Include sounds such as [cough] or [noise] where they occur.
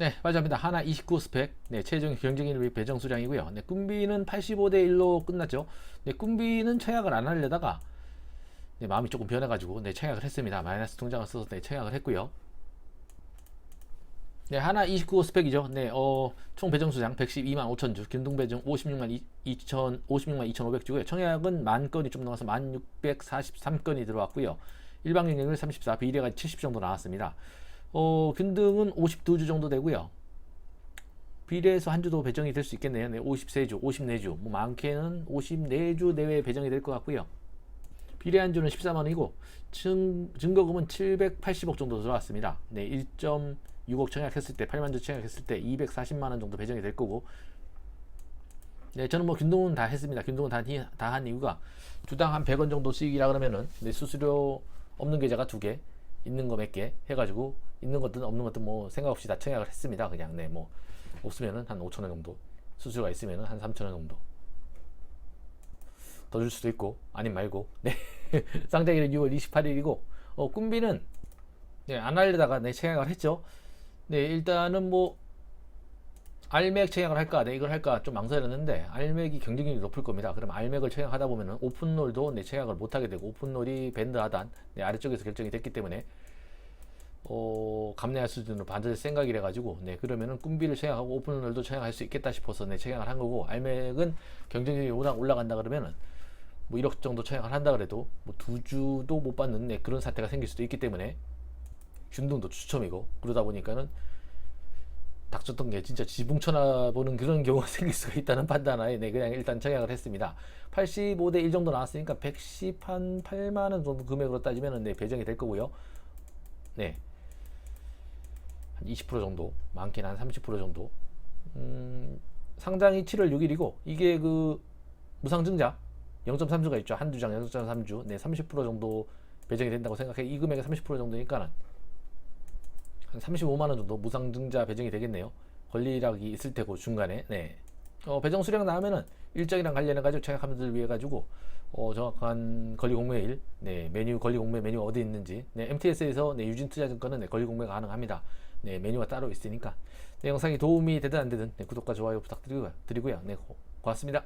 네, 맞습니다. 하나 29 스펙. 네, 최종 경쟁일 위 배정 수량이고요. 네, 꿈비는 85대 1로 끝났죠. 네, 꿈비는 청약을 안 하려다가 네, 마음이 조금 변해가지고 네, 청약을 했습니다. 마이너스 통장을 써서 네, 청약을 했고요. 네, 하나 29 스펙이죠. 네, 어, 총 배정 수량 112만 5천 주, 김동 배정 56만 2천 56만 2,500 주고요. 청약은 만 건이 좀 넘어서 1,643건이 들어왔고요. 일반 경쟁률 34, 비례가 70 정도 나왔습니다. 어, 균등은 52주 정도 되고요. 비례해서 한 주도 배정이 될 수 있겠네요. 네, 53주, 54주, 뭐 많게는 54주 내외에 배정이 될 것 같고요. 비례 한 주는 14만 원이고 증, 증거금은 780억 정도 들어왔습니다. 네, 1.6억 청약했을 때 8만 주 청약했을 때 240만 원 정도 배정이 될 거고 네, 저는 뭐 균등은 다 했습니다. 균등은 다한 이유가 주당 한 100원 정도씩이라 그러면은 네, 수수료 없는 계좌가 두 개, 있는 거 몇 개 해가지고 있는 것든 없는 것든 뭐 생각 없이 다 청약을 했습니다. 그냥 네, 뭐 없으면은 한 5천 원 정도, 수수료가 있으면은 한 3천 원 정도 더 줄 수도 있고 아님 말고 [laughs] 네 쌍장일은 6월 28일이고 어, 꿈비는 네, 안 하려다가 네, 청약을 했죠. 네 일단은 뭐 알맥 청약을 할까, 네 이걸 할까 좀 망설였는데 알맥이 경쟁률이 높을 겁니다. 그럼 알맥을 청약하다 보면은 오픈롤도 네 청약을 못 하게 되고 오픈롤이 밴드 하단 네, 아래쪽에서 결정이 됐기 때문에 어, 감내할 수준으로 반드시 생각이래 가지고 네 그러면은 꿈비를 청약하고 오픈롤도 청약할 수 있겠다 싶어서 네 청약을 한 거고 알맥은 경쟁률이 워낙 올라간다 그러면은 뭐 1억 정도 청약을 한다 그래도 뭐 두 주도 못 받는 네, 그런 사태가 생길 수도 있기 때문에 균등도 추첨이고 그러다 보니까는 닥쳤던 게 진짜 지붕 쳐다보는 그런 경우가 [laughs] 생길 수가 있다는 판단하에 네 그냥 일단 청약을 했습니다. 85대 1 정도 나왔으니까 110한 8만 원 정도 금액으로 따지면은 네 배정이 될 거고요. 네. 한 20% 정도, 많게는 한30% 정도. 음, 상장이 7월 6일이고 이게 그 무상증자 0.3주가 있죠. 한두 장 0.3주. 네, 30% 정도 배정이 된다고 생각해. 이 금액의 30% 정도니까는 한 35만 원 정도 무상 증자 배정이 되겠네요. 권리락이 있을 테고 중간에. 네. 어, 배정 수량 나오면은 일정이랑 관련해 가지고 청약하면들 위해 가지고 어, 정확한 권리 공매일, 네, 메뉴 권리 공매 메뉴가 어디 있는지, 네, MTS에서 네, 유진 투자증권은 네, 권리 공매 가 가능합니다. 네, 메뉴가 따로 있으니까. 네, 영상이 도움이 되든 안 되든 네, 구독과 좋아요 부탁드리고요. 드리고요. 네, 고, 고맙습니다.